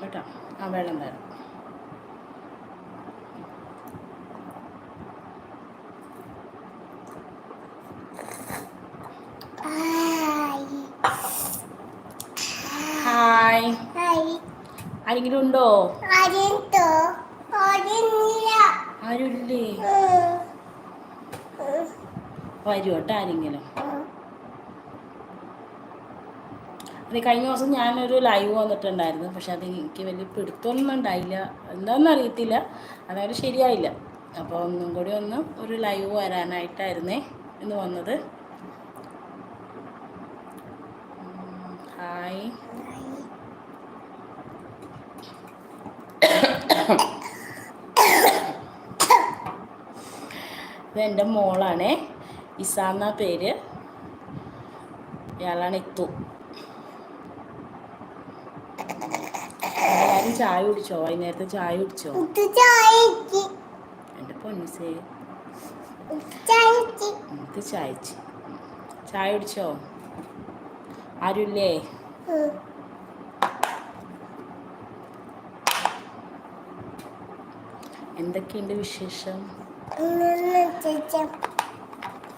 കേട്ടോ ആ വെള്ളം തരാം ഹായ്. ആരെങ്കിലും ഉണ്ടോ? ആരുമില്ലേ. വരൂ കേട്ടോ ആരെങ്കിലും. അത് കഴിഞ്ഞ ദിവസം ഞാനൊരു ലൈവ് വന്നിട്ടുണ്ടായിരുന്നു. പക്ഷെ അത് എനിക്ക് വലിയ പിടുത്തമൊന്നും ഉണ്ടായില്ല. എന്താണെന്ന് അറിയത്തില്ല. അതായത് ശരിയായില്ല. അപ്പോൾ ഒന്നും കൂടി ഒന്ന് ഒരു ലൈവ് വരാനായിട്ടായിരുന്നേ എന്ന് വന്നത്. ഹായ് ഇത് എന്റെ മോളാണേ. ഇസാന്ന പേര്. ഇയാളാണ് ഇത്തു. എല്ലാവരും ചായ കുടിച്ചോ? വൈകുന്നേരത്തെ ചായ കുടിച്ചോ? എന്റെ എന്റെ പൊന്നിസേ ഇത് ചായച്ച് ചായ കുടിച്ചോ? ആരുല്ലേ? എന്തൊക്കെയുണ്ട് വിശേഷം?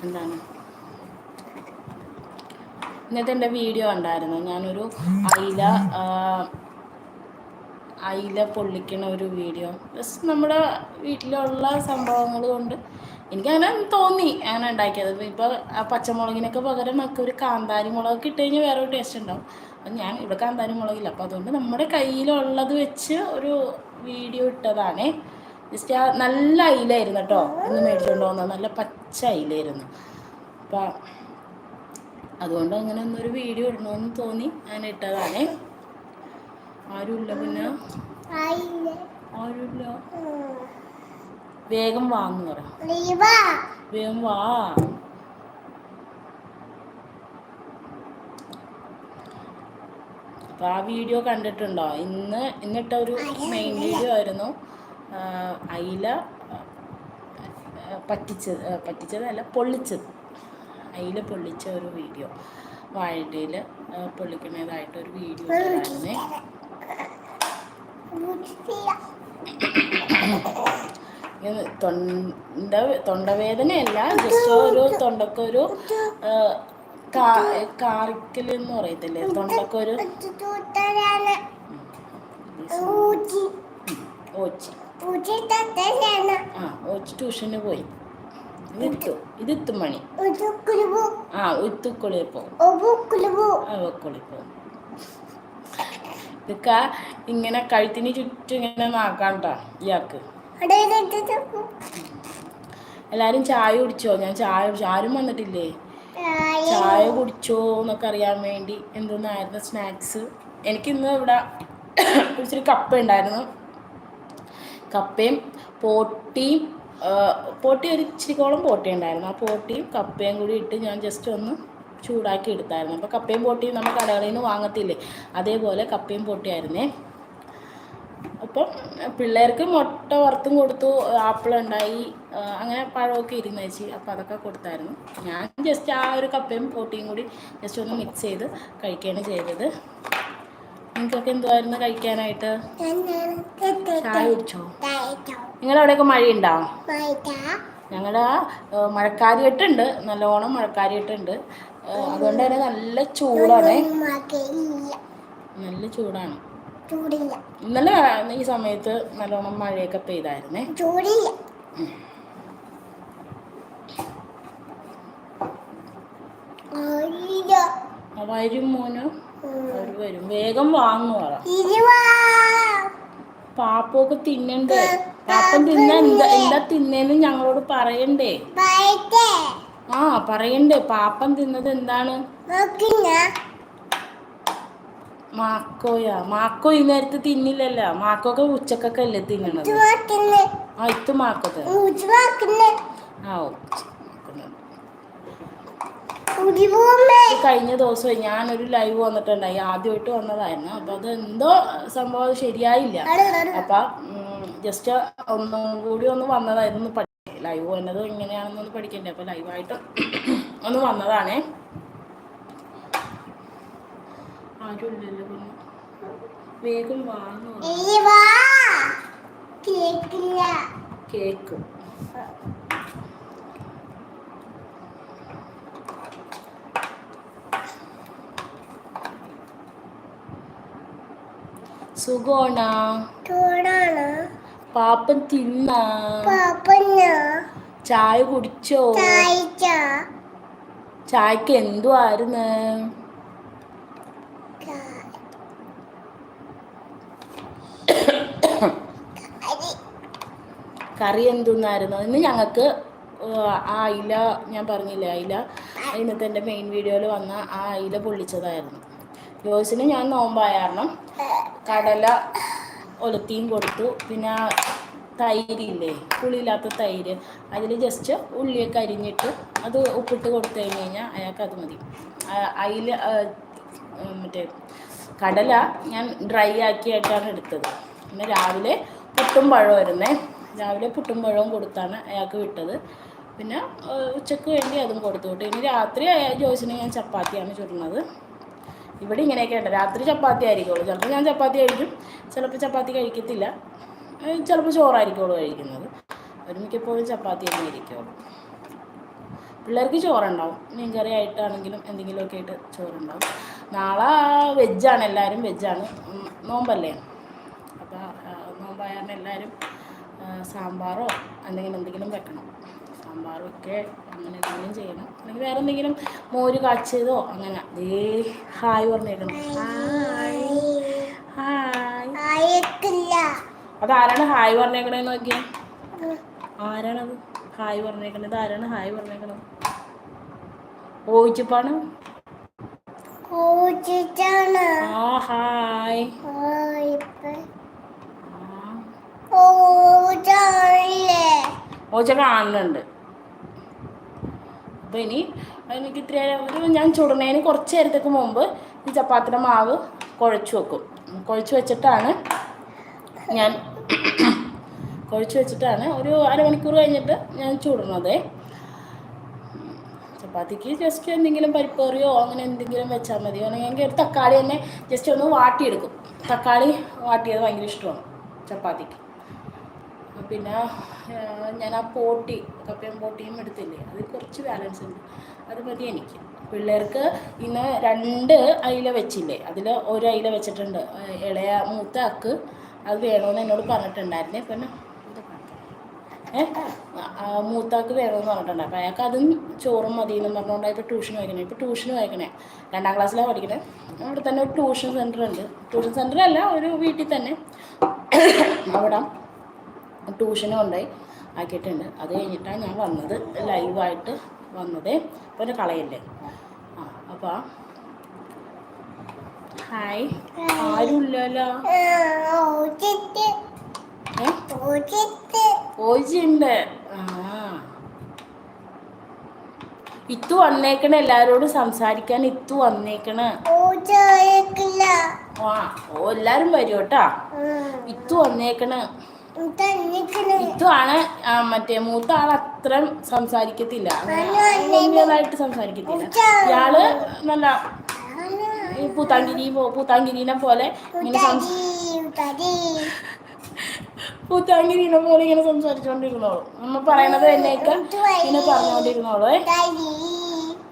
എന്താണ്? ഇന്നത്തെ എന്റെ വീഡിയോ ഉണ്ടായിരുന്നു ഞാനൊരു അയില അയില പൊള്ളിക്കണ ഒരു വീഡിയോ ജസ്റ്റ് നമ്മുടെ വീട്ടിലുള്ള സംഭവങ്ങൾ കൊണ്ട് എനിക്കങ്ങനെ തോന്നി അങ്ങനെ ഉണ്ടാക്കിയത്. ഇപ്പോൾ ആ പച്ചമുളകിനൊക്കെ പകരം നമുക്ക് ഒരു കാന്താരി മുളക് ഇട്ട് കഴിഞ്ഞാൽ വേറെ ഒരു ടേസ്റ്റ് ഉണ്ടാവും. അപ്പം ഞാൻ ഇവിടെ കാന്താരി മുളകില്ല. അപ്പോൾ അതുകൊണ്ട് നമ്മുടെ കയ്യിലുള്ളത് വെച്ച് ഒരു വീഡിയോ ഇട്ടതാണേ. ജസ്റ്റ് ആ നല്ല അയിലായിരുന്നു കേട്ടോ. ഇന്ന് മേടിച്ചുകൊണ്ട് നല്ല പച്ച അയിലായിരുന്നു. അപ്പം അതുകൊണ്ട് അങ്ങനെ ഒന്നൊരു വീഡിയോ ഇടണമെന്ന് തോന്നി. അങ്ങനെ ഇട്ടതാണേ. ആരുമില്ല പിന്നെ? ആരുമില്ല? വേഗം വാങ്ങു പറ വേഗം വാ. അപ്പോൾ ആ വീഡിയോ കണ്ടിട്ടുണ്ടോ? ഇന്ന് ഇന്നിട്ട ഒരു മെയിൻ വീഡിയോ ആയിരുന്നു. അയില പറ്റിച്ചത് പറ്റിച്ചതല്ല പൊള്ളിച്ചത്. അയില പൊള്ളിച്ച ഒരു വീഡിയോ. വാഴയിൽ പൊള്ളിക്കുന്നതായിട്ടൊരു വീഡിയോ ഉണ്ടായിരുന്നേ തൊണ്ട തൊണ്ടവേദനയല്ല ജസ്റ്റ് ഒരു തൊണ്ടക്കൊരു കാറിക്കൽ എന്ന് പറയത്തില്ലേ? തൊണ്ടക്കൊരു ആ ഓച്ചി ട്യൂഷന് പോയി. ഇതിത്തു ഇതിത്തു മണി. ആ ഉത്തുക്കുളിയിൽ പോകും ഒബുക്കുലുബു ആ വെക്കുളിൽ പോകും ഇതൊക്കെ ഇങ്ങനെ കഴുത്തിന് ചുറ്റും ഇങ്ങനെ നാക്കാണ്ട ഇയാൾക്ക്. എല്ലാരും ചായ കുടിച്ചോ? ഞാൻ ചായ കുടിച്ചു. ആരും വന്നിട്ടില്ലേ? ചായ. കുടിച്ചോ എന്നൊക്കെ അറിയാൻ വേണ്ടി എന്തോന്നായിരുന്നു സ്നാക്സ്. എനിക്ക് ഇന്ന് ഇവിടെ കുറിച്ചൊരു കപ്പ ഉണ്ടായിരുന്നു. കപ്പയും പോട്ടിയും പോട്ടി ഒരു ഇച്ചിരിക്കോളം പോട്ടി ഉണ്ടായിരുന്നു. ആ പോട്ടിയും കപ്പയും കൂടി ഇട്ട് ഞാൻ ജസ്റ്റ് ഒന്ന് ചൂടാക്കി എടുത്തായിരുന്നു. അപ്പോൾ കപ്പയും പൊട്ടിയും നമ്മൾ കടകളിൽ നിന്ന് വാങ്ങത്തില്ലേ? അതേപോലെ കപ്പയും പൊട്ടിയായിരുന്നേ. അപ്പം പിള്ളേർക്ക് മുട്ട വറുത്തും കൊടുത്തു ആപ്പിളുണ്ടായി അങ്ങനെ പഴമൊക്കെ ഇരുന്ന് വെച്ച് അപ്പോൾ അതൊക്കെ കൊടുത്തായിരുന്നു. ഞാൻ ജസ്റ്റ് ആ ഒരു കപ്പയും പൊട്ടിയും കൂടി ജസ്റ്റ് ഒന്ന് മിക്സ് ചെയ്ത് കഴിക്കുകയാണ് ചെയ്തത്. നിങ്ങൾക്കൊക്കെ എന്തുവായിരുന്നു കഴിക്കാനായിട്ട്? ചായ കുടിച്ചോ? നിങ്ങളുടെ അവിടെയൊക്കെ മഴയുണ്ടോ ഞങ്ങളുടെ മഴക്കാരിയിട്ടുണ്ട് നല്ലോണം മഴക്കാരിയിട്ടുണ്ട് അതുകൊണ്ട് തന്നെ നല്ല ചൂടാണ്. നല്ല ചൂടാണ്. ഇന്നലെ ഈ സമയത്ത് നല്ലോണം മഴയൊക്കെ പെയ്തായിരുന്നേ. ചൂടില്ല. വരും മോന്. വരും. വേഗം വാങ്ങു പറ. പാപ്പൊക്കെ തിന്നണ്ടേ? പാപ്പൻ തിന്ന എന്താ? എന്താ തിന്നേന്ന് ഞങ്ങളോട് പറയണ്ടേ. ആ പറയണ്ടേ. പാപ്പം തിന്നത് എന്താണ്. മാക്കോയാ. മാക്കോ ഈ നേരത്തെ തിന്നില്ലല്ലോ. മാക്കൊക്കെ ഉച്ചക്കൊക്കെ അല്ലേ തിന്നണത്. ആ ഇത്ത് മാക്കത്. ആ. കഴിഞ്ഞ ദിവസം ഞാനൊരു ലൈവ് വന്നിട്ടുണ്ടായി. ആദ്യമായിട്ട് വന്നതായിരുന്നു. അപ്പൊ അത് എന്തോ സംഭവം ശരിയായില്ല. അടു. ജസ്റ്റ് ഒന്നും കൂടി ഒന്ന് വന്നതായിരുന്നു. ലൈവ് വന്നത് ഇങ്ങനെയാണെന്നൊന്ന് പഠിക്കണ്ടേ? അപ്പോൾ ലൈവായിട്ട് ഒന്ന് വന്നതാണേ. ആരും ഇല്ലല്ലോ പിന്നെ. വേഗം കേക്ക് സുഖോണ ചൂടാണ് പാപ്പൻ തിന്ന. പാപ്പൻ ചായ കുടിച്ചോ? ചായക്ക് ചായക്ക് എന്തുവായിരുന്നു? കറി എന്തുന്നായിരുന്നു? ഇന്ന് ഞങ്ങൾക്ക് ആ അയില ഞാൻ പറഞ്ഞില്ലേ അയില ഇന്നത്തെ എന്റെ മെയിൻ വീഡിയോയിൽ വന്ന ആ അയില പൊള്ളിച്ചതായിരുന്നു. ജോസിന് ഞാൻ നോമ്പായ കാരണം കടല ഒലത്തിയും കൊടുത്തു. പിന്നെ തൈരില്ലേ പുളിയില്ലാത്ത തൈര് അതിൽ ജസ്റ്റ് ഉള്ളിയൊക്കെ അരിഞ്ഞിട്ട് അത് ഉപ്പിട്ട് കൊടുത്തു കഴിഞ്ഞ് കഴിഞ്ഞാൽ അയാൾക്ക് അത് മതി. അതിൽ മറ്റേ കടല ഞാൻ ഡ്രൈ ആക്കിയിട്ടാണ് എടുത്തത്. പിന്നെ രാവിലെ പുട്ടും പഴവും വരുന്നേ രാവിലെ പുട്ടും പഴവും കൊടുത്താണ് അയാൾക്ക് വിട്ടത്. പിന്നെ ഉച്ചയ്ക്ക് വേണ്ടി അതും കൊടുത്തു. വിട്ടു ഇനി രാത്രി ജോസിന് ഞാൻ ചപ്പാത്തിയാണ് ചുടുന്നത്. ഇവിടെ ഇങ്ങനെയൊക്കെ ഉണ്ട്. രാത്രി ചപ്പാത്തി ആയിരിക്കുള്ളൂ. ചിലപ്പോൾ ഞാൻ ചപ്പാത്തി കഴിക്കും. ചിലപ്പോൾ ചപ്പാത്തി കഴിക്കത്തില്ല. ചിലപ്പോൾ ചോറായിരിക്കുള്ളൂ കഴിക്കുന്നത്. ഒരു മിക്കപ്പോഴും ചപ്പാത്തി തന്നെ ഇരിക്കുള്ളൂ. പിള്ളേർക്ക് ചോറുണ്ടാവും. മീൻകറി ആയിട്ടാണെങ്കിലും എന്തെങ്കിലുമൊക്കെ ആയിട്ട് ചോറുണ്ടാവും. നാളെ വെജാണ് എല്ലാവരും വെജാണ് നോമ്പല്ലേ? അപ്പോൾ നോമ്പായാലും എല്ലാവരും സാമ്പാറോ എന്തെങ്കിലും എന്തെങ്കിലും വെക്കണം. സാമ്പാറൊക്കെ അങ്ങനെ എന്തെങ്കിലും ചെയ്യണം. അല്ലെങ്കിൽ വേറെ എന്തെങ്കിലും മോര് കാച്ചിയതോ അങ്ങനെ. ദേ ഹായ് പറഞ്ഞേക്കണം ഹായ്. ഹായ്. ആയിക്കില്ല അതാരാണ് ഹായ് പറഞ്ഞേക്കണേന്ന് നോക്കിയ? ആരാണത്? ഹായ് പറഞ്ഞേക്കണത് ആരാണ് ഹായ് പറഞ്ഞേക്കണത്? ഓയിച്ചപ്പാണ് ആ ഹായ്. ഓച്ച കാണുന്നുണ്ട്. അപ്പോൾ ഇനി എനിക്ക് ഇത്ര ഒരു ഞാൻ ചുടുന്നതിന് കുറച്ച് നേരത്തേക്ക് മുമ്പ് ഈ ചപ്പാത്തിയുടെ മാവ് കുഴച്ച് വെക്കും. കുഴച്ചു വെച്ചിട്ടാണ് ഞാൻ കുഴച്ചു വെച്ചിട്ടാണ് ഒരു അരമണിക്കൂർ കഴിഞ്ഞിട്ട് ഞാൻ ചുടുന്നത്. ചപ്പാത്തിക്ക് ജസ്റ്റ് എന്തെങ്കിലും പരിപ്പേറിയോ അങ്ങനെ എന്തെങ്കിലും വെച്ചാൽ മതി. അല്ലെങ്കിൽ എനിക്ക് ഒരു തക്കാളി തന്നെ ജസ്റ്റ് ഒന്ന് വാട്ടിയെടുക്കും. തക്കാളി വാട്ടിയത് ഭയങ്കര ഇഷ്ടമാണ് ചപ്പാത്തിക്ക്. പിന്നെ ഞാൻ ആ പോട്ടി കപ്പയും പോട്ടിയും എടുത്തില്ലേ അതിൽ കുറച്ച് ബാലൻസ് ഉണ്ട്. അത് മതി എനിക്ക്. പിള്ളേർക്ക് ഇന്ന് രണ്ട് അയില വെച്ചില്ലേ അതിൽ ഒരു അയില വെച്ചിട്ടുണ്ട്. ഇളയ മൂത്ത അക്ക് അത് വേണമെന്ന് എന്നോട് പറഞ്ഞിട്ടുണ്ടായിരുന്നേ. പിന്നെ മൂത്താക്ക് വേണമെന്ന് പറഞ്ഞിട്ടുണ്ട് അപ്പോൾ അയാൾക്ക് അതും ചോറും മതി എന്ന് പറഞ്ഞുകൊണ്ട് ഇപ്പോൾ ട്യൂഷൻ വായിക്കണേ. ഇപ്പോൾ ട്യൂഷൻ വായിക്കണേ. രണ്ടാം ക്ലാസ്സിലാണ് പഠിക്കണേ. അവിടെ തന്നെ ഒരു ട്യൂഷൻ സെന്റർ ഉണ്ട്. ട്യൂഷൻ സെന്റർ അല്ല ഒരു വീട്ടിൽ തന്നെ. അവിടെ ട്യൂഷനും ഉണ്ടായി ആക്കിയിട്ടുണ്ട്. അത് കഴിഞ്ഞിട്ടാണ് ഞാൻ വന്നത്. ലൈവായിട്ട് വന്നത്. അപ്പോൾ എന്റെ കളയല്ലേ? ആ അപ്പോൾ ഹായ് ആരുമില്ലല്ലോ? ഓജിയുണ്ട് ആ. ഇത്തു വന്നേക്കണ. എല്ലാരോടും സംസാരിക്കാൻ ഇത്തു വന്നേക്കണ. ആ ഓ എല്ലാരും വരും കേട്ടാ. ഇത്തു വന്നേക്കണ. തന്നിക്കണ് ഇത്തു ആണ് മറ്റേ മൂത്ത ആൾ അത്ര സംസാരിക്കത്തില്ല. വലിയതായിട്ട് സംസാരിക്കത്തില്ല. ഇയാൾ നല്ല പൂത്താങ്കിരി പൂത്താങ്കിരിനെ പോലെ ഇങ്ങനെ പൂത്താങ്കിരീനെ പോലെ ഇങ്ങനെ സംസാരിച്ചോണ്ടിരുന്നോളൂ. നമ്മ പറയണത് എന്നേക്ക് ഇങ്ങനെ പറഞ്ഞോണ്ടിരുന്നോളൂ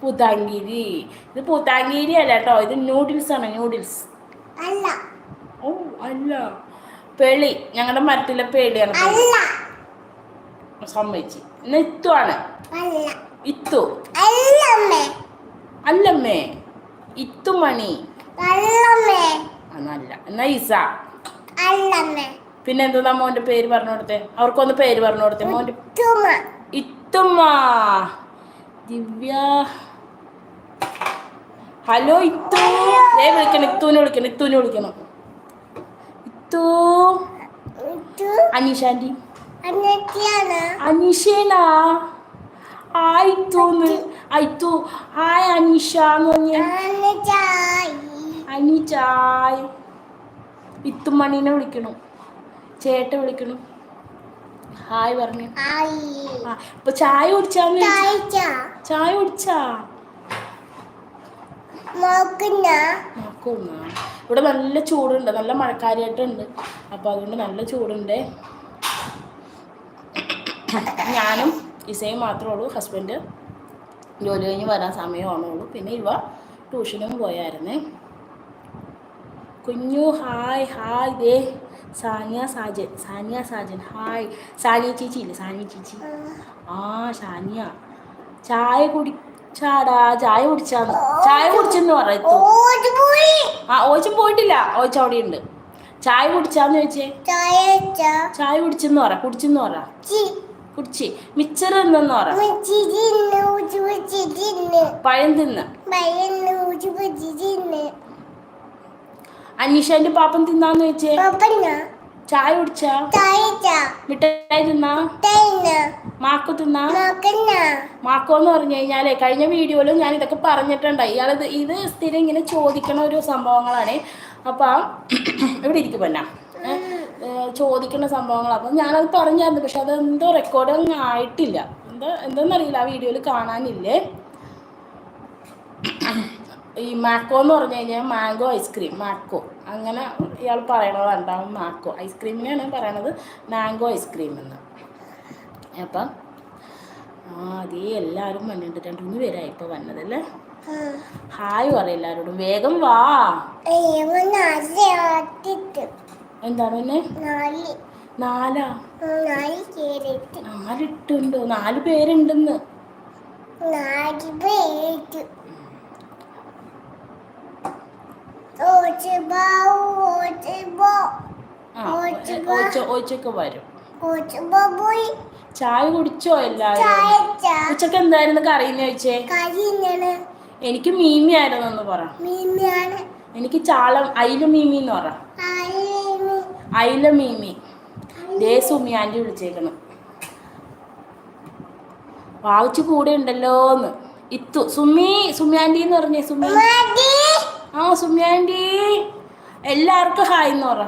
പൂത്താങ്കിരി. ഇത് പൂത്താങ്കിരി അല്ല കേട്ടോ ഇത് നൂഡിൽസ് ആണ് നൂഡിൽസ്. അല്ല. ഓ അല്ല. പെളി. ഞങ്ങളുടെ മരത്തിലെ. അല്ല. സമ്മതിച്ച്. ഇത്തു ആണ് ഇത്തു. അല്ലമ്മേ. ഇത്തുമണി അല്ലമ്മേ. എന്നല്ല എന്നാ ഇസ പിന്നെ എന്താ മോന്റെ പേര് പറഞ്ഞു കൊടുത്തേ? അവർക്കൊന്ന് പേര് പറഞ്ഞു കൊടുത്തേ. മോന്റെ തുമ ഇത്തുമ്മ. ദിവ്യ. ഹലോ ഇത്തു. ഏ വിളിക്കണം. ഇത്തുവിനെ വിളിക്കണം. ഇത്തുവിനെ വിളിക്കണം. ഇത് അനീഷാന്റി അന്നത്തിയാണ് അനീഷേനാ ഹായ് ഇത്തൂന്ന് ഇത്തു ഹായ് അനീഷ എന്ന് പറഞ്ഞ. അന്നച്ചായി അനി ഇത്തുമണീനെ വിളിക്കണം. ചേട്ട വിളിക്കണം. ഹായ് പറഞ്ഞു. ഇപ്പൊ ചായ കുടിച്ചാന്ന് ചായ കുടിച്ചാ? നോക്കുന്ന. ഇവിടെ നല്ല ചൂടുണ്ട്. നല്ല മഴക്കാരിയായിട്ടുണ്ട്. അപ്പോൾ അതുകൊണ്ട് നല്ല ചൂടുണ്ട്. ഞാനും ഇസയും മാത്രമേ ഉള്ളൂ. ഹസ്ബൻഡ് ജോലി കഴിഞ്ഞ് വരാൻ സമയമാണുള്ളൂ പിന്നെ ഇവ ട്യൂഷനും പോയായിരുന്നേ. കുഞ്ഞു ഹായ് ഹായ് ദേ. സാനിയ സാജൻ സാനിയ സാജൻ ഹായ്. സാനിയ ചേച്ചി ഇല്ലേ? സാനിയ ചേച്ചി. ആ. സാനിയ. ചായ കുടിച്ചാടാ ചായ കുടിച്ചാന്ന്. ചായ കുടിച്ചെന്ന് പറയത്തു. ആ ഓച്ചൻ പോയിട്ടില്ല. ഓച്ച അവിടെ ഉണ്ട് ചായ കുടിച്ചാന്ന് ചോദിച്ചേ. ചായ കുടിച്ചെന്ന് പറ കുടിച്ചെന്ന് പറ. കുടിച്ച്. മിച്ചർ എന്നു പറ. പഴം തിന്ന്. അനീഷന്റെ പാപ്പൻ തിന്നാന്ന് ചോദിച്ചേ. ചായ കുടിച്ചാ? മിഠായി തിന്നാ? തേന മാക്കു തിന്നാ? മാക്കോ എന്ന് പറഞ്ഞു കഴിഞ്ഞാലേ കഴിഞ്ഞ വീഡിയോയിലും ഞാൻ ഇതൊക്കെ പറഞ്ഞിട്ടുണ്ട്. ഇയാളിത് ഇത് സ്ഥിരം ഇങ്ങനെ ചോദിക്കണ ഒരു സംഭവങ്ങളാണ്. അപ്പം ഇവിടെ ഇരിക്കും പിന്നെ. ചോദിക്കുന്ന സംഭവങ്ങൾ അപ്പം ഞാനത് പറഞ്ഞായിരുന്നു പക്ഷെ അത് എന്തോ റെക്കോർഡ് ഒന്നും ആയിട്ടില്ല. എന്താ എന്താണെന്നറിയില്ല ആ വീഡിയോയിൽ കാണാനില്ലേ? ഈ മാക്കോ എന്ന് പറഞ്ഞു കഴിഞ്ഞാൽ മാംഗോ ഐസ്ക്രീം മാക്കോ. അങ്ങനെ ഇയാൾ പറയണതുണ്ടാവും മാക്കോ. ഐസ്ക്രീമിനെയാണ് പറയണത് മാംഗോ ഐസ്ക്രീം എന്ന്. അപ്പം ആ അതേ എല്ലാവരും വന്നിട്ടുണ്ട്. രണ്ട് മൂന്ന് പേരായി ഇപ്പോൾ വന്നതല്ലേ? ഹായ് പറ എല്ലാവരോടും വേഗം വാ. എന്താണ് പിന്നെ? നാല്. നാലാ? നാലിട്ടുണ്ടോ. പേരുണ്ടെന്ന്. ഓച്ചൊക്കെ വരും. ചായ കുടിച്ചോ എല്ലാരും? ഉച്ചയ്ക്ക് എന്തായിരുന്നു കറിയെന്ന് ചോദിച്ചേ എനിക്ക് മീമി ആയിരുന്നു എന്ന് പറ. എനിക്ക് ചാളം അയില മീമി എന്ന് പറ. അയില മീമി. ദേ സുമി ആന്റി വിളിച്ചേക്കണം. വാവിച്ച് കൂടെ ഉണ്ടല്ലോന്ന് ഇത്തു. സുമി സുമി ആന്റി എന്ന് പറഞ്ഞേ സുമി. ആ സുമി ആന്റി എല്ലാവർക്കും ഹായ് എന്ന് പറ.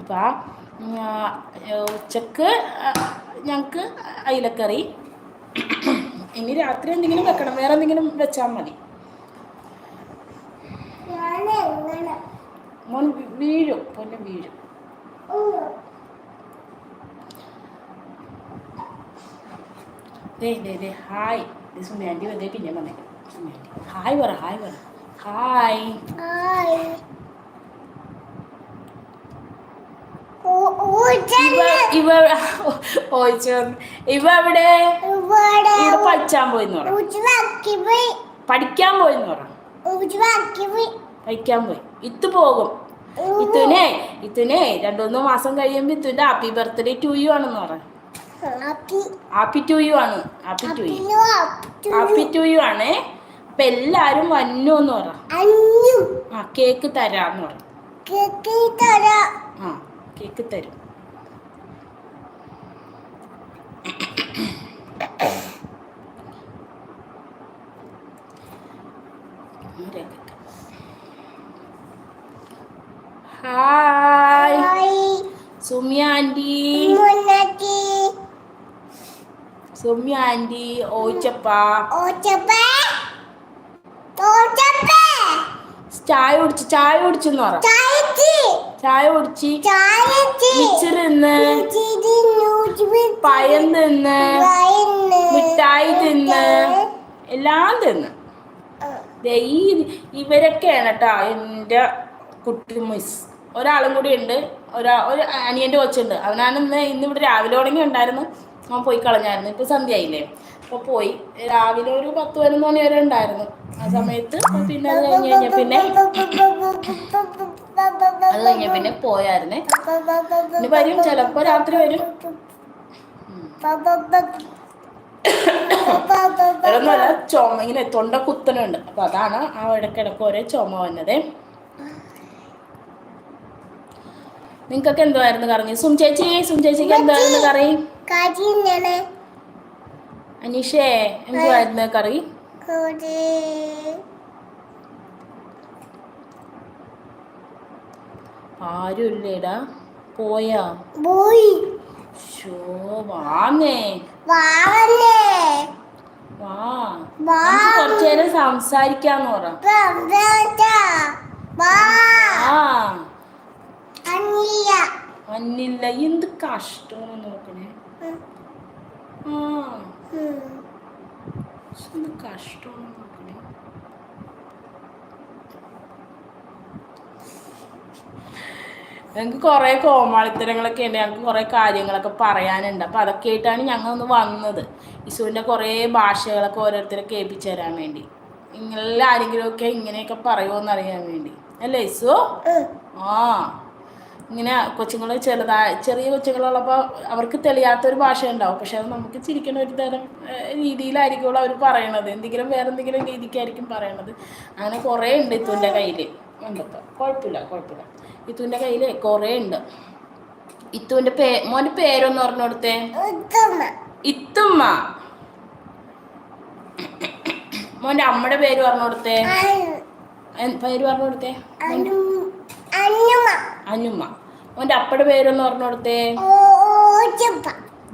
അപ്പം ഉച്ചയ്ക്ക് ഞങ്ങൾക്ക് അയിലക്കറി. ഇനി രാത്രി എന്തെങ്കിലും വെക്കണം. വേറെ എന്തെങ്കിലും വെച്ചാൽ മതി. മോൻ വീഴും. പൊന്നെ വീഴും. ദേ ദേ ദേ ഹായ്. ദേ സുമി ആന്റി വന്നേ. പിന്നെ വന്നേ. സുമി ആന്റി ഹായ് പറ ഹായ് പറ. ഹായ്. ആയി ഇവ ഓയിച്ചു ഇവ എവിടെ? ഇവിടെ പഠിച്ചാൻ പോയിന്ന് പറ. ഊച്ചുവാക്കി പോയി. പഠിക്കാൻ പോയിന്ന് പറ. ഊച്ചുവാക്കി പോയി. പഠിക്കാൻ പോയി. ഇത്ത് പോകും. ഇത്തുനെ ഇത്തുനെ രണ്ടു മൂന്ന് മാസം കഴിയുമ്പോ ഇത്തുന്റെ ഹാപ്പി ബർത്ത്ഡേ ടു യു ആണെന്ന് പറ. ഹാപ്പി. ടു യു ആണ്. Happy to you. Happy to you. ആണ്. അപ്പൊ എല്ലാരും വന്നു എന്ന് പറ. ആ കേക്ക് തരാന്ന് പറ. കേക്ക് തരാ. ആ കേക്ക് തരും. ഹായ്. സുമ്യ സുമി ആന്റി ഓച്ചപ്പാ. ആന്റി ഓച്ചപ്പ. ചായ കുടിച്ച് ചായ കുടിച്ചെന്ന് പറ. ചായ കുടിച്ച്. മിച്ചർ തിന്ന്. പഴം തിന്ന്. മിഠായി തിന്ന്. എല്ലാം തിന്ന്. ഈ ഇവരൊക്കെയാണ് കേട്ടോ എന്റെ കുട്ടി മിസ്. ഒരാളും കൂടി ഉണ്ട്. ഒരാ ഒരു അനിയന്റെ കൊച്ചുണ്ട്. അവനാണ് ഇന്ന് ഇന്ന് ഇവിടെ രാവിലെ തുടങ്ങി ഉണ്ടായിരുന്നു. അവൻ പോയി കളഞ്ഞായിരുന്നു. ഇപ്പോൾ സന്ധ്യയായില്ലേ. അപ്പോൾ പോയി. രാവിലെ ഒരു പത്ത് പതിനൊന്ന് മണി വരെ ഉണ്ടായിരുന്നു. ആ സമയത്ത് പിന്നെ അത് കഴിഞ്ഞ് കഴിഞ്ഞാൽ പിന്നെ അത് ഞാൻ പിന്നെ പോയായിരുന്നേ ഇനി വരും ചിലപ്പോ രാത്രി വരും. വേറൊന്നുമല്ല ചുമ ഇങ്ങനെ തൊണ്ട കുത്തനുണ്ട്. അപ്പൊ അതാണ് ആ ഇടക്കിടക്ക് ഒരേ ചുമ വന്നത്. നിങ്ങൾക്കൊക്കെ എന്തുവായിരുന്നു കറി? സും ചേച്ചി സും ചേച്ചിക്ക് എന്തായിരുന്നു കറി? അനീഷേ എന്തുവായിരുന്നു കറി? ഒരു ആരുമില്ലേടാ പോയാ? പോയി. ഷോ വാങ്ങേ. വാങ്ങേ വാ. കുറച്ചു നേരം സംസാരിക്കാന്ന് പറ. ബാ ബാ ആ. അനിയ മഞ്ഞില്ല എന്ത് കഷ്ടമാണ് നോക്കണേ. ആ. എന്ത് കഷ്ടമാണ് നോക്കണേ ഞങ്ങൾക്ക് കുറേ കോമാളിത്തരങ്ങളൊക്കെ ഉണ്ട്. ഞങ്ങൾക്ക് കുറേ കാര്യങ്ങളൊക്കെ പറയാനുണ്ട്. അപ്പോൾ അതൊക്കെ ആയിട്ടാണ് ഞങ്ങൾ ഒന്ന് വന്നത്. ഇസുവിന്റെ കുറേ ഭാഷകളൊക്കെ ഓരോരുത്തരെ കേൾപ്പിച്ചു തരാൻ വേണ്ടി. നിങ്ങളിൽ ആരെങ്കിലുമൊക്കെ ഇങ്ങനെയൊക്കെ പറയുമോ അറിയാൻ വേണ്ടി. അല്ലേ ഇസു ആ. ഇങ്ങനെ കൊച്ചുങ്ങൾ ചെറുതായ ചെറിയ കൊച്ചുങ്ങളുള്ളപ്പോൾ അവർക്ക് തെളിയാത്തൊരു ഭാഷ ഉണ്ടാവും പക്ഷെ അത് നമുക്ക് ചിരിക്കുന്ന ഒരു തരം രീതിയിലായിരിക്കുമല്ലോ അവർ പറയണത്. എന്തെങ്കിലും വേറെ എന്തെങ്കിലും രീതിക്കായിരിക്കും പറയണത്. അങ്ങനെ കുറേ ഉണ്ട് ഇത്തുന്റെ കയ്യിൽ ഉണ്ടപ്പോൾ കുഴപ്പമില്ല കുഴപ്പമില്ല. ഇത്തുവിന്റെ കയ്യിൽ കുറേ ഉണ്ട്. ഇത്തുവിന്റെ പേ മോന്റെ പേരൊന്ന് പറഞ്ഞു കൊടുത്തേ ഇത്തുമ്മ. മോന്റെ അമ്മയുടെ പേര് പറഞ്ഞു കൊടുത്തേ പേര് പറഞ്ഞു കൊടുത്തേ അനു അനുമ. അനുമ്മ മോന്റെ അപ്പയുടെ പേരൊന്ന് പറഞ്ഞു കൊടുത്തേ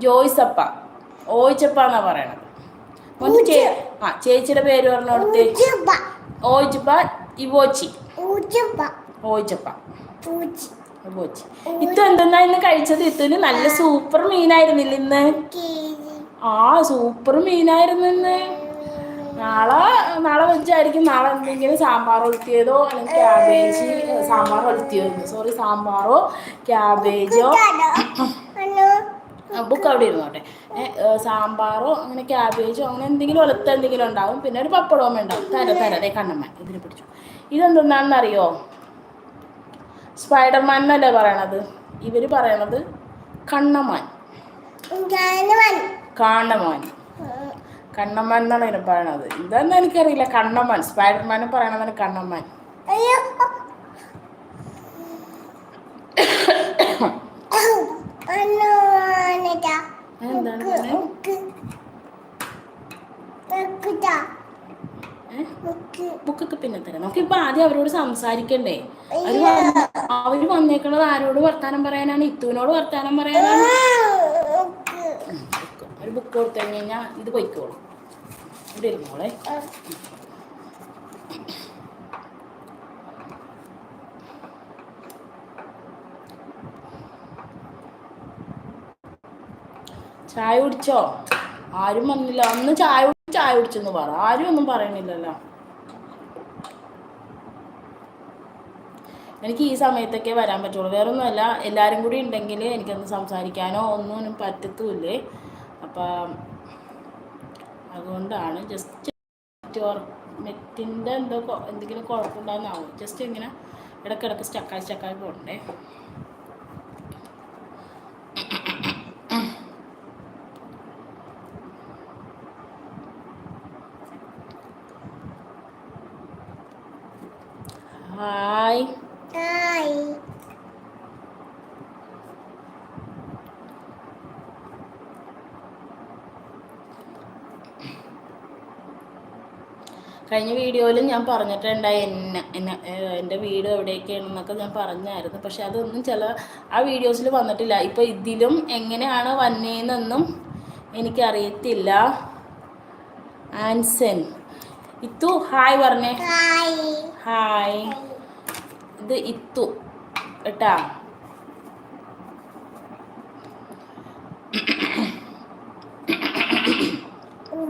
ജോയ്സപ്പ. ഓയിച്ചപ്പ എന്നാ പറയണത്. മോന്റെ ആ ചേച്ചിയുടെ പേര് പറഞ്ഞു കൊടുത്തേ ഓയിച്ചപ്പ ഇവോച്ചി. ഓയിച്ചപ്പ ഓയിച്ചപ്പ. ഇവോച്ചി ഇത്തു എന്തെന്നാ ഇന്ന് കഴിച്ചത്? ഇത്തിന് നല്ല സൂപ്പർ മീനായിരുന്നില്ല ഇന്ന്? ആ സൂപ്പർ മീനായിരുന്നു ഇന്ന്. നാളെ നാളെ വെച്ചായിരിക്കും. നാളെ എന്തെങ്കിലും സാമ്പാർ ഒലുത്തിയതോ അല്ലെങ്കിൽ ക്യാബേജ് സാമ്പാർ ഒലുത്തിയതോ സോറി സാമ്പാറോ ക്യാബേജോ? ബുക്ക് അവിടെ ഇരുന്നോട്ടെ. സാമ്പാറോ അങ്ങനെ ക്യാബേജോ അങ്ങനെ എന്തെങ്കിലും ഒലുത്ത എന്തെങ്കിലും ഉണ്ടാവും. പിന്നെ ഒരു പപ്പടവും ഉണ്ടാവും തര തര ദേ കണ്ണമ്മ ഇതിനെ പിടിച്ചു. ഇതെന്തെന്നാണെന്ന് അറിയോ സ്പൈഡർമാൻ എന്നല്ലേ പറയണത്? ഇവർ പറയണത് കണ്ണമാൻ. കാണമാൻ കണ്ണമ്മാൻ എന്നാണ് ഇതിനെ പറയണത്. ഇതെന്നാ എനിക്കറിയില്ല. കണ്ണമ്മാൻ സ്പൈഡർമാനും പറയണതാണ് കണ്ണമാൻ. എന്താണ് പറഞ്ഞത്? മുക്ക് മുക്കുതാ ഏ? മുക്ക് ബുക്കൊക്കെ പിന്നെ തരാം. ഇപ്പൊ ആദ്യം അവരോട് സംസാരിക്കണ്ടേ? അവർ അവർ വന്നേക്കണത് ആരോട് വർത്താനം പറയാനാണ്? ഇത്തുവിനോട് വർത്താനം പറയാനാണ്. ഒരു ബുക്ക് കൊടുത്തു കഴിഞ്ഞ് കഴിഞ്ഞാൽ ഇത് പൊയ്ക്കോളും. ഇവിടെ ഇരുന്നോളെ ചായ കുടിച്ചോ? ആരും വന്നില്ല. ഒന്ന് ചായ ചായ കുടിച്ചെന്ന് പറ. ആരും ഒന്നും പറയണില്ലല്ലോ എനിക്ക് ഈ സമയത്തൊക്കെ വരാൻ പറ്റുള്ളൂ. വേറെ ഒന്നുമല്ല എല്ലാവരും കൂടി ഉണ്ടെങ്കിൽ എനിക്കൊന്ന് സംസാരിക്കാനോ ഒന്നും പറ്റത്തുമില്ലേ? അപ്പം അതുകൊണ്ടാണ് ജസ്റ്റ് നെറ്റിന്റെ എന്തോ എന്തെങ്കിലും കുഴപ്പമുണ്ടാകുന്നാവും ജസ്റ്റ് ഇങ്ങനെ ഇടയ്ക്കിടയ്ക്ക് സ്റ്റക്കായി സ്റ്റക്കായി പോകണ്ടേ ഹായ് ഹായ് കഴിഞ്ഞ വീഡിയോയിൽ ഞാൻ പറഞ്ഞിട്ടുണ്ടായി എന്നെ എന്നെ എന്റെ വീട് എവിടെയൊക്കെയാണെന്നൊക്കെ ഞാൻ പറഞ്ഞായിരുന്നു. പക്ഷെ അതൊന്നും ചില ആ വീഡിയോസിൽ വന്നിട്ടില്ല. ഇപ്പോൾ ഇതിലും എങ്ങനെയാണ് വന്നേന്നൊന്നും എനിക്കറിയത്തില്ല. ആൻസൻ. ഇത്തു ഹായ് പറഞ്ഞേ. ഹായ്. ഇത് ഇത്തു കേട്ടാ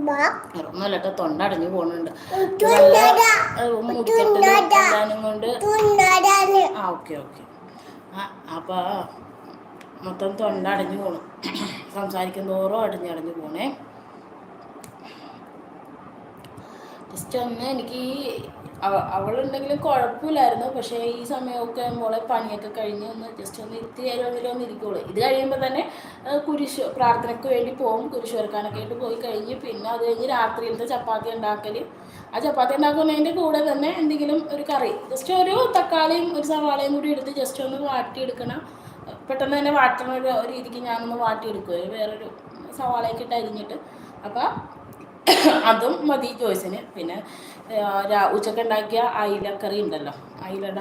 ബാ ഒന്നുമല്ല കേട്ടോ. തൊണ്ട അടഞ്ഞു പോകുന്നുണ്ട് തുന്നട മുടിക്കെട്ടും കൊണ്ട്. തുന്നടാന് ആ ഓക്കെ ഓക്കെ. അപ്പോൾ മൊത്തം തൊണ്ട അടഞ്ഞു പോണു. സംസാരിക്കും തോറും അടഞ്ഞടഞ്ഞു പോണേ. ജസ്റ്റ് ഒന്ന് എനിക്ക് അവളുണ്ടെങ്കിലും കുഴപ്പമില്ലായിരുന്നു. പക്ഷെ ഈ സമയമൊക്കെ മോളെ പണിയൊക്കെ കഴിഞ്ഞ് ഒന്ന് ജസ്റ്റ് ഒന്ന് ഇത്തിരി നേരം ഒന്ന് ഇരിക്കുള്ളൂ. ഇത് കഴിയുമ്പോൾ തന്നെ കുരിശ് പ്രാർത്ഥനയ്ക്ക് വേണ്ടി പോകും കുരിശ് വരക്കാനൊക്കെ ആയിട്ട് പോയി കഴിഞ്ഞ് പിന്നെ അത് കഴിഞ്ഞ് രാത്രിയിലത്തെ ചപ്പാത്തി ഉണ്ടാക്കൽ ആ ചപ്പാത്തി ഉണ്ടാക്കുന്നതിന്റെ കൂടെ തന്നെ എന്തെങ്കിലും ഒരു കറി. ജസ്റ്റ് ഒരു തക്കാളിയും ഒരു സവാളയും കൂടി എടുത്ത് ജസ്റ്റ് ഒന്ന് വാട്ടിയെടുക്കണം. പെട്ടെന്ന് തന്നെ വാട്ടണ ഒരു രീതിക്ക് ഞാനൊന്ന് വാട്ടിയെടുക്കും വേറൊരു സവാളയൊക്കെ ഇട്ട് അരിഞ്ഞിട്ട്. അപ്പോൾ അതും മതി ജോയ്സിന്. പിന്നെ ഉച്ചയ്ക്ക് ഉണ്ടാക്കിയ അയിലക്കറി ഉണ്ടല്ലോ. അയിലട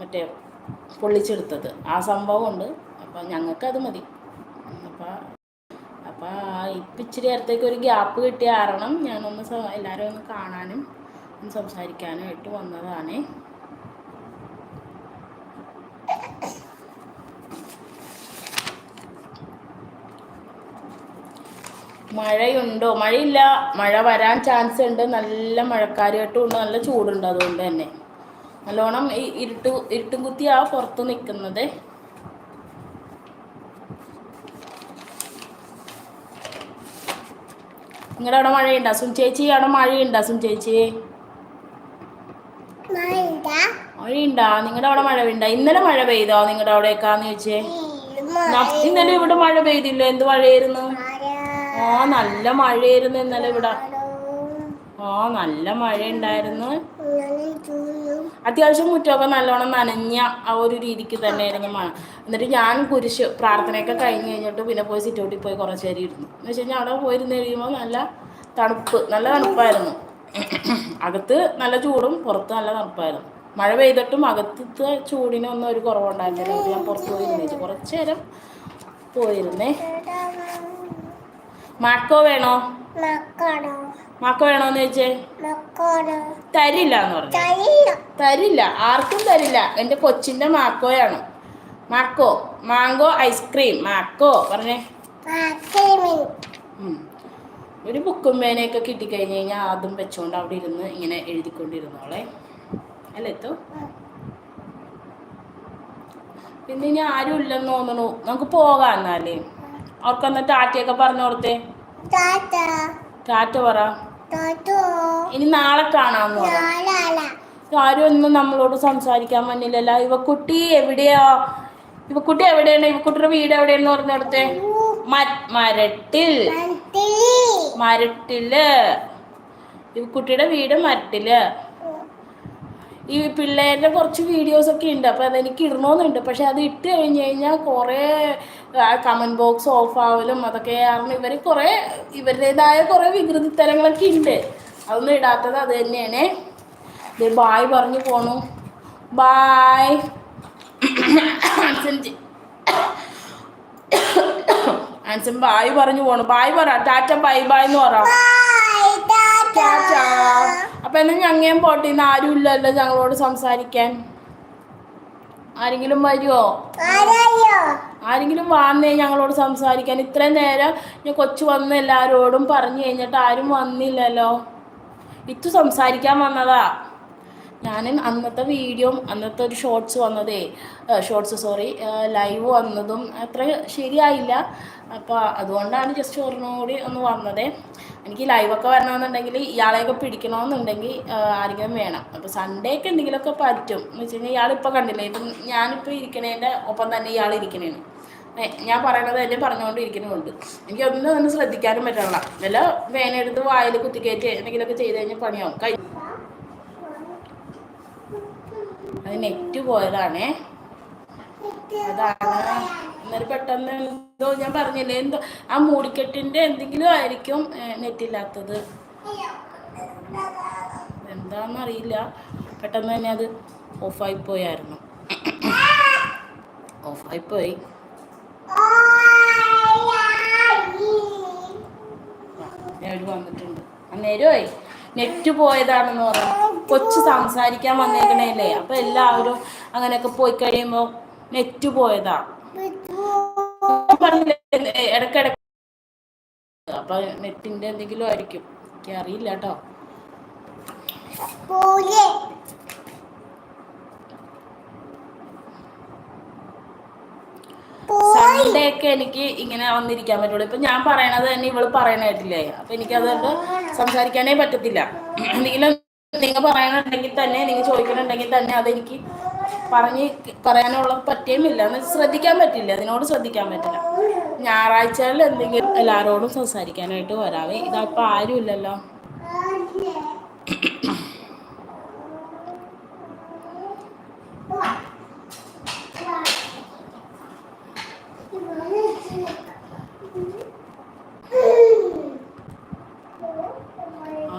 മറ്റേ പൊള്ളിച്ചെടുത്തത്. ആ സംഭവം ഉണ്ട്. അപ്പം ഞങ്ങൾക്ക് അത് മതി. അപ്പം അപ്പം ഇപ്പം ഇച്ചിരി നേരത്തേക്ക് ഒരു ഗ്യാപ്പ് കിട്ടിയ കാരണം ഞാനൊന്ന് എല്ലാവരും ഒന്ന് കാണാനും ഒന്ന് സംസാരിക്കാനുമായിട്ട് വന്നതാണ്. മഴയുണ്ടോ? മഴയില്ല. മഴ വരാൻ ചാൻസ് ഉണ്ട്. നല്ല മഴക്കാരുമായിട്ടും ഉണ്ട് നല്ല ചൂടുണ്ട് അതുകൊണ്ട് തന്നെ. നല്ലോണം ഈ ഇരുട്ട് ഇരുട്ടും കുത്തിയാ പുറത്ത് നിൽക്കുന്നത്. നിങ്ങളുടെ അവിടെ മഴയുണ്ടോ? സുൻ ചേച്ചി അവിടെ മഴയുണ്ടോ? സുൻ ചേച്ചി? മഴയുണ്ടാ? നിങ്ങളുടെ അവിടെ മഴ പെയ്യണ്ട? ഇന്നലെ മഴ പെയ്തോ? നിങ്ങളുടെ അവിടേക്കാന്ന് ചോദിച്ചേ. ഇന്നലെ ഇവിടെ മഴ പെയ്തില്ല. എന്ത് മഴയായിരുന്നു? ആ നല്ല മഴയായിരുന്നു ഇന്നലെ ഇവിടെ. ആ നല്ല മഴ ഉണ്ടായിരുന്നു അത്യാവശ്യം മുറ്റമൊക്കെ നല്ലോണം നനഞ്ഞ ആ ഒരു രീതിക്ക് തന്നെയായിരുന്നു മഴ. എന്നിട്ട് ഞാൻ കുരിശ് പ്രാർത്ഥനയൊക്കെ കഴിഞ്ഞ് കഴിഞ്ഞിട്ട് പിന്നെ പോയി സിറ്റൗട്ടിൽ പോയി കുറച്ച് നേരം ഇരുന്നു. എന്ന് വെച്ച് കഴിഞ്ഞാൽ അവിടെ പോയിരുന്ന് കഴിയുമ്പോൾ നല്ല തണുപ്പ് നല്ല തണുപ്പായിരുന്നു. അകത്ത് നല്ല ചൂടും പുറത്ത് നല്ല തണുപ്പായിരുന്നു. മഴ പെയ്തിട്ടും അകത്തത്തെ ചൂടിനൊന്നും ഒരു കുറവുണ്ടായിരുന്നില്ല. ഞാൻ പുറത്ത് പോയി കുറച്ച് നേരം പോയിരുന്നേ. മാക്കോ വേണോ? മാക്കോ വേണോന്ന് ചോദിച്ചേ? തരില്ല എന്ന് പറഞ്ഞു. തരില്ല. ആർക്കും തരില്ല. എന്റെ കൊച്ചിന്റെ മാക്കോയാണ് മാക്കോ മാങ്കോ ഐസ്ക്രീം മാക്കോ പറഞ്ഞേ. ഒരു ബുക്കും പേനയൊക്കെ കിട്ടിക്കഴിഞ്ഞ് കഴിഞ്ഞാൽ ആദ്യം വെച്ചോണ്ട് അവിടെ ഇരുന്ന് ഇങ്ങനെ എഴുതിക്കൊണ്ടിരുന്നോളെ. അല്ലേ എത്തോ? പിന്നെ ഇനി ആരും ഇല്ലെന്ന് തോന്നണു. നമുക്ക് പോകാം എന്നാലേ. അവർക്കൊന്ന് ടാറ്റയൊക്കെ പറഞ്ഞു കൊടുത്തേ? ടാറ്റ പറ. ഇനി നാളെ കാണാമെന്ന് ലാലാല ആരും ഒന്നും നമ്മളോട് സംസാരിക്കാൻ വന്നില്ലല്ലോ. ഇവക്കുട്ടി എവിടെയാ? ഇവക്കുട്ടി എവിടെയാണ്? ഇവക്കുട്ടിയുടെ വീട് എവിടെയെന്ന് പറഞ്ഞു കൊടുത്തേ? മരട്ടിൽ. മരട്ടിൽ. ഇവക്കുട്ടിയുടെ വീട് മരട്ടിൽ. ഈ പിള്ളേരുടെ കുറച്ച് വീഡിയോസ് ഒക്കെ ഉണ്ട്. അപ്പോൾ അതെനിക്ക് ഇടണമെന്നുണ്ട് പക്ഷെ അത് ഇട്ട് കഴിഞ്ഞ് കഴിഞ്ഞാൽ കുറേ കമന്റ് ബോക്സ് ഓഫ് ആവലും അതൊക്കെ കാരണം ഇവർ കുറേ ഇവരുടേതായ കുറേ വികൃതിത്തരങ്ങളൊക്കെ ഉണ്ട്. അതൊന്നും ഇടാത്തത് അത് തന്നെയാണ്. ഇത് ബായ് പറഞ്ഞു പോണു. ബായ്. ആൻസൻ ബായ് പറഞ്ഞു പോണു. ബായ് പറ. ടാറ്റ ബൈ ബായ് എന്ന് പറ. ബൈ താത്ത ടാറ്റ അപ്പൊ എന്നാ ഞങ്ങയും പോട്ടെ. ഇന്ന് ആരും ഇല്ലല്ലോ ഞങ്ങളോട് സംസാരിക്കാൻ. ആരെങ്കിലും വരുമോ ആരെങ്കിലും വന്നേ ഞങ്ങളോട് സംസാരിക്കാൻ. ഇത്രയും നേരം ഞാൻ കൊച്ചു വന്ന് എല്ലാവരോടും പറഞ്ഞു കഴിഞ്ഞിട്ട് ആരും വന്നില്ലല്ലോ. ഇത്തു സംസാരിക്കാൻ വന്നതാ. ഞാൻ അന്നത്തെ വീഡിയോ അന്നത്തെ ഒരു ഷോർട്സ് വന്നതേ ഷോർട്സ് സോറി ലൈവ് വന്നതും അത്ര ശരിയായില്ല. അപ്പോൾ അതുകൊണ്ടാണ് ജസ്റ്റ് ഒരെണ്ണൂടി ഒന്ന് വന്നതേ. എനിക്ക് ലൈവൊക്കെ വരണമെന്നുണ്ടെങ്കിൽ ഇയാളെയൊക്കെ പിടിക്കണമെന്നുണ്ടെങ്കിൽ ആരെങ്കിലും വേണം. അപ്പോൾ സൺഡേ ഒക്കെ എന്തെങ്കിലുമൊക്കെ പറ്റും. എന്ന് വെച്ച് കഴിഞ്ഞാൽ ഇയാളിപ്പോൾ കണ്ടില്ലേ ഇപ്പം ഞാനിപ്പോൾ ഇരിക്കണേന്റെ ഒപ്പം തന്നെ ഇയാൾ ഇരിക്കണേന് ഞാൻ പറയണത് എന്നെ പറഞ്ഞുകൊണ്ടിരിക്കുന്നുമുണ്ട് എനിക്ക് ഒന്നും ഒന്ന് ശ്രദ്ധിക്കാനും പറ്റണില്ല. വല്ല വേനെടുത്ത് വായിൽ കുത്തിക്കയറ്റി എന്തെങ്കിലുമൊക്കെ ചെയ്ത് കഴിഞ്ഞാൽ പണിയാവും. കൈ അത് നെറ്റ് പോയതാണേ. അതാണ്. എന്നൊരു പെട്ടെന്ന് എന്തോ ഞാൻ പറഞ്ഞില്ലേ എന്തോ ആ മൂടിക്കെട്ടിന്റെ എന്തെങ്കിലും ആയിരിക്കും നെറ്റില്ലാത്തത്. എന്താണെന്നറിയില്ല പെട്ടെന്ന് തന്നെ അത് ഓഫായി പോയായിരുന്നു. ഓഫായി പോയി. വന്നിട്ടുണ്ട്. അന്നേരമേ നെറ്റ് പോയതാണെന്ന് പറഞ്ഞു. കൊച്ചു സംസാരിക്കാൻ വന്നേക്കണേലേ അപ്പൊ എല്ലാവരും അങ്ങനെയൊക്കെ പോയി കഴിയുമ്പോ നെറ്റ് പോയതാ. പറഞ്ഞില്ലേ? ഏ, അപ്പൊ നെറ്റിന്റെ എന്തെങ്കിലും ആയിരിക്കും. എനിക്ക് അറിയില്ല കേട്ടോ സൺഡേ ഒക്കെ എനിക്ക് ഇങ്ങനെ വന്നിരിക്കാൻ പറ്റുള്ളൂ. ഇപ്പൊ ഞാൻ പറയണത് തന്നെ ഇവൾ പറയണായിട്ടില്ലേ അപ്പൊ എനിക്ക് അതുകൊണ്ട് സംസാരിക്കാനേ പറ്റത്തില്ല. എന്തെങ്കിലും നിങ്ങൾ പറയണുണ്ടെങ്കിൽ തന്നെ നിങ്ങൾ ചോദിക്കണുണ്ടെങ്കിൽ തന്നെ അതെനിക്ക് പറഞ്ഞ് പറയാനുള്ള പറ്റുകയുമില്ല എന്ന് ശ്രദ്ധിക്കാൻ പറ്റില്ല. അതിനോട് ശ്രദ്ധിക്കാൻ പറ്റില്ല. ഞായറാഴ്ചകളിൽ എന്തെങ്കിലും എല്ലാവരോടും സംസാരിക്കാനായിട്ട് വരാവേ. ആരും ഇല്ലല്ലോ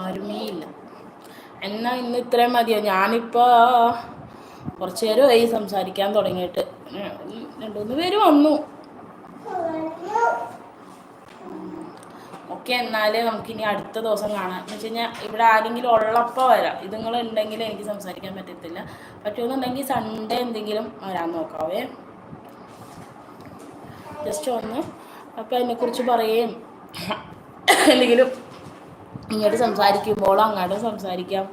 ആരുമേ ഇല്ല എന്നാ ഇന്ന് ഇത്രയും മതിയോ? ഞാനിപ്പോൾ കുറച്ച് നേരമായി സംസാരിക്കാൻ തുടങ്ങിയിട്ട്. രണ്ടു മൂന്ന് പേര് വന്നു. ഓക്കെ എന്നാൽ നമുക്കിനി അടുത്ത ദിവസം കാണാം. എന്ന് വെച്ച് കഴിഞ്ഞാൽ ഇവിടെ ആരെങ്കിലും ഉള്ളപ്പോൾ വരാം. ഇതുങ്ങൾ ഉണ്ടെങ്കിൽ എനിക്ക് സംസാരിക്കാൻ പറ്റത്തില്ല. പറ്റുമെന്നുണ്ടെങ്കിൽ സൺഡേ എന്തെങ്കിലും വരാൻ നോക്കാവേ. ജസ്റ്റ് ഒന്ന് അപ്പോൾ അതിനെക്കുറിച്ച് പറയുകയും എന്തെങ്കിലും ഇങ്ങോട്ട് സംസാരിക്കുമ്പോൾ അങ്ങോട്ട് സംസാരിക്കാം.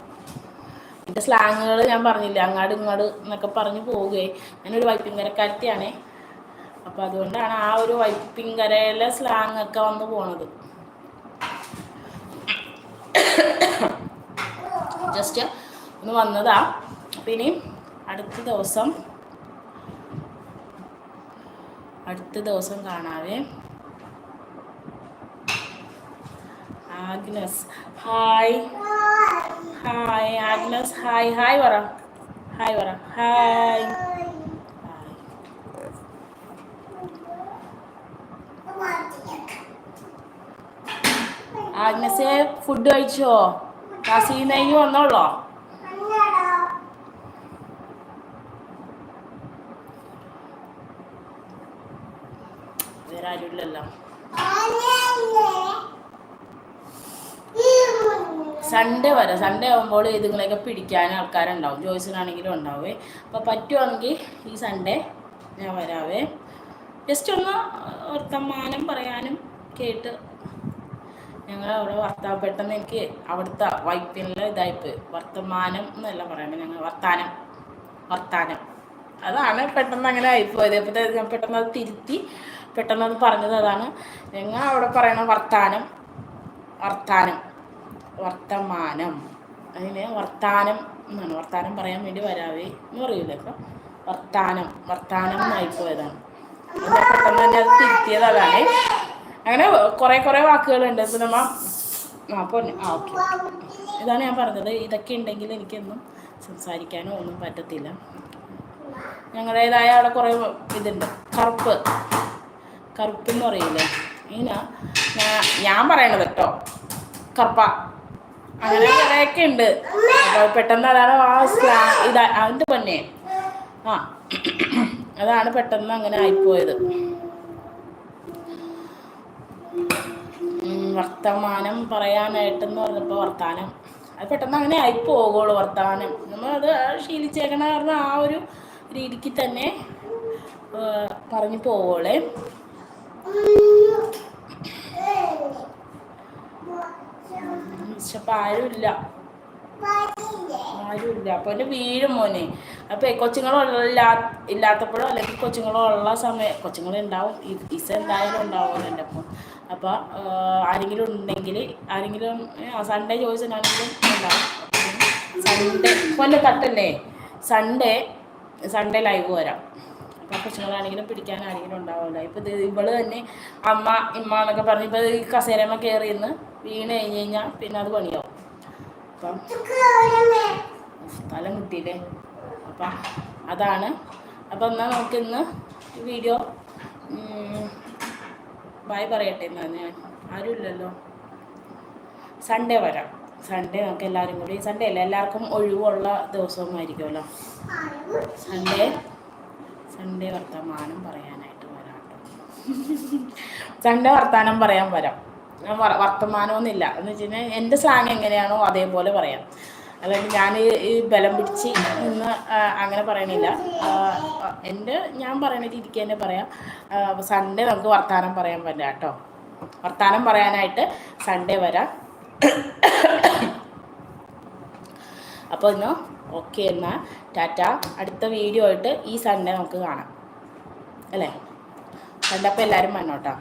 എന്റെ സ്ലാങ്ങുകൾ ഞാൻ പറഞ്ഞില്ല അങ്ങാട് ഇങ്ങോട്ട് എന്നൊക്കെ പറഞ്ഞ് പോവുകയെ. ഞാനൊരു വൈപ്പിങ്കരക്കാരത്തിയാണേ. അപ്പോൾ അതുകൊണ്ടാണ് ആ ഒരു വൈപ്പിങ്കരയിലെ സ്ലാങ് ഒക്കെ വന്നു പോണത്. ജസ്റ്റ് ഒന്ന് വന്നതാ. അപ്പം ഇനി അടുത്ത ദിവസം അടുത്ത ദിവസം കാണാവേ. Agnes. Hi. Hi Agnes. Hi hi പറ. ഹായ് പറ. ഹായ്. ആഗ്നസെ ഫുഡ് കഴിച്ചോ? ക്ലാസ്സിൽ നിന്ന് വന്നോളോ. വേറെ ആരുമില്ലല്ലോ സൺഡേ വരെ. സൺഡേ ആകുമ്പോൾ ഇതുങ്ങളെയൊക്കെ പിടിക്കാൻ ആൾക്കാരുണ്ടാവും. ജോയ്സിനാണെങ്കിലും ഉണ്ടാവേ. അപ്പോൾ പറ്റുവാണെങ്കിൽ ഈ സൺഡേ ഞാൻ വരാവേ. ജസ്റ്റ് ഒന്ന് വർത്തമാനം പറയാനും കേട്ട് ഞങ്ങൾ അവിടെ വർത്താൻ പെട്ടെന്ന് എനിക്ക് അവിടുത്തെ വൈപ്പിനുള്ള ഇതായിപ്പോയി. വർത്തമാനം എന്നല്ല പറയണത് ഞങ്ങൾ വർത്താനം. വർത്താനം. അതാണ് പെട്ടെന്ന് അങ്ങനെ ആയിപ്പോയത്. അപ്പോൾ ഞാൻ പെട്ടെന്ന് അത് തിരുത്തി പെട്ടെന്ന് അത് പറഞ്ഞത് അതാണ്. ഞങ്ങൾ അവിടെ പറയണ വർത്താനം. വർത്താനം. വർത്തമാനം. അതിന് വർത്താനം എന്നാണ്. വർത്താനം പറയാൻ വേണ്ടി വരാവേ എന്ന് പറയൂലേ. അപ്പം വർത്താനം വർത്താനം എന്നായിപ്പോയതാണ് അത് ഞാൻ പെട്ടെന്ന് തന്നെ അത് തിരുത്തിയത് അതാണ്. അങ്ങനെ കുറേ കുറേ വാക്കുകളുണ്ട്. ഇപ്പം നമ്മ ആ പൊന്നെ ആ ഓക്കെ. ഇതാണ് ഞാൻ പറഞ്ഞത്. ഇതൊക്കെ ഉണ്ടെങ്കിൽ എനിക്കൊന്നും സംസാരിക്കാനോ ഒന്നും പറ്റത്തില്ല. ഞങ്ങളുടേതായ അവിടെ കുറേ ഇതുണ്ട്. കറുപ്പ്. കറുപ്പ് എന്ന് പറയില്ലേ ഇങ്ങനെ ഞാൻ പറയണത് കേട്ടോ. കറുപ്പ. അങ്ങനെ കുറേയൊക്കെ ഉണ്ട്. അപ്പോൾ പെട്ടെന്ന് അതാണ് ആ സ്ലാ ഇതാ അതിന്റെ പൊന്നെ ആ അതാണ് പെട്ടെന്ന് അങ്ങനെ ആയിപ്പോയത്. വർത്തമാനം പറയാനായിട്ടെന്ന് പറഞ്ഞപ്പോൾ വർത്താനം. അത് പെട്ടെന്ന് അങ്ങനെ ആയി പോകുള്ളൂ വർത്തമാനം നമ്മളത് ശീലിച്ചേക്കണ കാരണം ആ ഒരു രീതിക്ക് തന്നെ പറഞ്ഞു പോവോളേ പക്ഷെ ആരുമില്ല. ആരുമില്ല. അപ്പൊ എന്നെ വീഴും മോനെ. അപ്പൊ കൊച്ചുങ്ങളില്ലാ ഇല്ലാത്തപ്പോഴോ അല്ലെങ്കിൽ കൊച്ചുങ്ങളുള്ള സമയം കൊച്ചുങ്ങളുണ്ടാവും ഇസ എന്തായാലും ഉണ്ടാവും എന്റെ അപ്പം അപ്പൊ ആരെങ്കിലും ഉണ്ടെങ്കിൽ ആരെങ്കിലും സൺഡേ ചോദിച്ചാണെങ്കിലും ഉണ്ടാവും. സൺഡേ കൊല്ല തട്ടല്ലേ? സൺഡേ സൺഡേ ലൈവ് വരാം. അപ്പൊ പിടിക്കാൻ ആരെങ്കിലും ഉണ്ടാവില്ല ഇപ്പൊ ഇത് ഇവൾ തന്നെ അമ്മ ഇമ്മ എന്നൊക്കെ പറഞ്ഞ് ഇപ്പൊ ഈ കസേരമ്മ കയറി ഇന്ന് വീണ് കഴിഞ്ഞ് കഴിഞ്ഞാൽ പിന്നെ അത് പണിയാവും. അപ്പം സ്ഥലം കിട്ടിയില്ലേ? അപ്പം അതാണ്. അപ്പം എന്നാൽ നമുക്ക് ഇന്ന് വീഡിയോ ബായ് പറയട്ടെ എന്നാ ഞാൻ. ആരുമില്ലല്ലോ സൺഡേ വരാം. സൺഡേ നമുക്ക് എല്ലാവരും കൂടി സൺഡേ അല്ലേ എല്ലാവർക്കും ഒഴിവുള്ള ദിവസവുമായിരിക്കുമല്ലോ സൺഡേ സൺഡേ വർത്തമാനം പറയാനായിട്ട് വരാം സൺഡേ വർത്തമാനം പറയാൻ വരാം. വർത്തമാനമൊന്നുമില്ല. എന്ന് വെച്ച് കഴിഞ്ഞാൽ എന്റെ സ്ലാങ് എങ്ങനെയാണോ അതേപോലെ പറയാം. അതായത് ഞാൻ ഈ- ബലം പിടിച്ച് ഇന്ന് അങ്ങനെ പറയണില്ല. എന്റെ ഞാൻ പറയണ രീതിക്ക് തന്നെ പറയാം. സൺഡേ നമുക്ക് വർത്തമാനം പറയാൻ പറ്റില്ല കേട്ടോ വർത്തമാനം പറയാനായിട്ട് സൺഡേ വരാം. അപ്പോൾ ഇന്ന് ഓക്കെ എന്നാൽ ടാറ്റ. അടുത്ത വീഡിയോ ആയിട്ട് ഈ സൺഡേ നമുക്ക് കാണാം. അല്ലേ? കണ്ടപ്പോൾ എല്ലാവരും വന്നോട്ടോ.